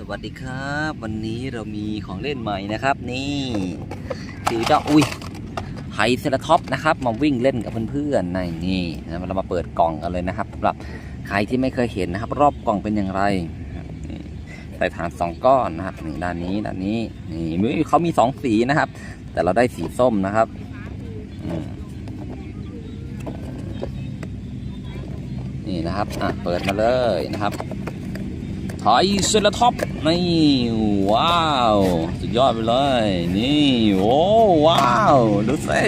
สวัสดีครับ วันนี้เรามีของเล่นใหม่นะครับ นี่คือเจ้าอุ้ยไฮเซราท็อปนะครับ มาวิ่งเล่นกับเพื่อนๆในนี่นะเรามาเปิดกล่องกันเลยนะครับสำหรับใครที่ไม่เคยเห็นนะครับ รอบกล่องเป็นอย่างไรใส่ฐานสองก้อนนะครับนี่ด้านนี้ด้านนี้นี่เขามีสองสีนะครับ แต่เราได้สีส้มนะครับนี่นะครับอะเปิดมาเลยนะครับ ไทยเซราท็อปนี่ว้าว สุดยอดไปเลย นี่โอ้ว้าว ดูสิ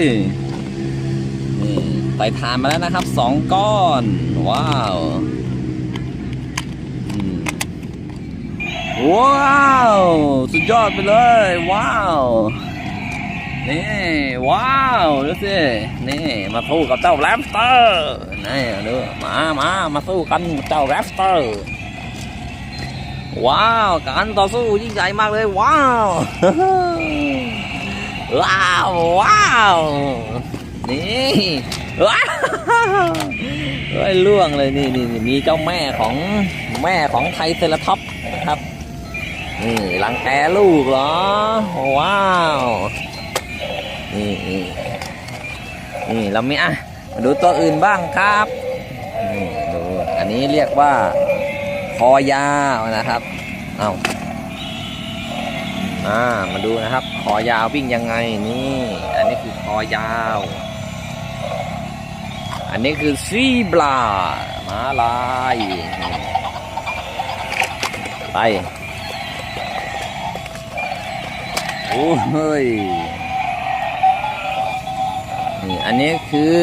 นี่ใส่ทานมาแล้วนะครับสองก้อน ว้าวว้าว สุดยอดไปเลย ว้าวนี่ว้าวดูสินี่มาสู้กับเจ้าแรปสเตอร์นี่ดูมามามาสู้กันเจ้าแรปสเตอร์ ว้าว การต่อสู้ยิ่งใหญ่มากเลย ว้าว ว้าว ว้าว นี่ว้าวเฮ้ยล่วงเลยนี่นี่มีเจ้าแม่ของแม่ของไทยเซราท็อปนะครับนี่รังแกลูกเหรอ ว้าวนี่นี่นี่เรามีอะมาดูตัวอื่นบ้างครับนี่ดูอันนี้เรียกว่า คอยาวนะครับ เอาอ่ามาดูนะครับ คอยาววิ่งยังไงนี่ อันนี้คือคอยาว อันนี้คือซีบลามาลายไปโอ้ยนี่อันนี้คือ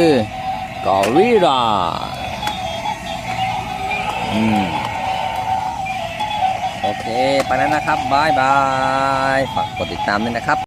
กอริลลาอืมโอ ไปแล้วนะครับบายบาย ฝากกดติดตามด้วยนะครับ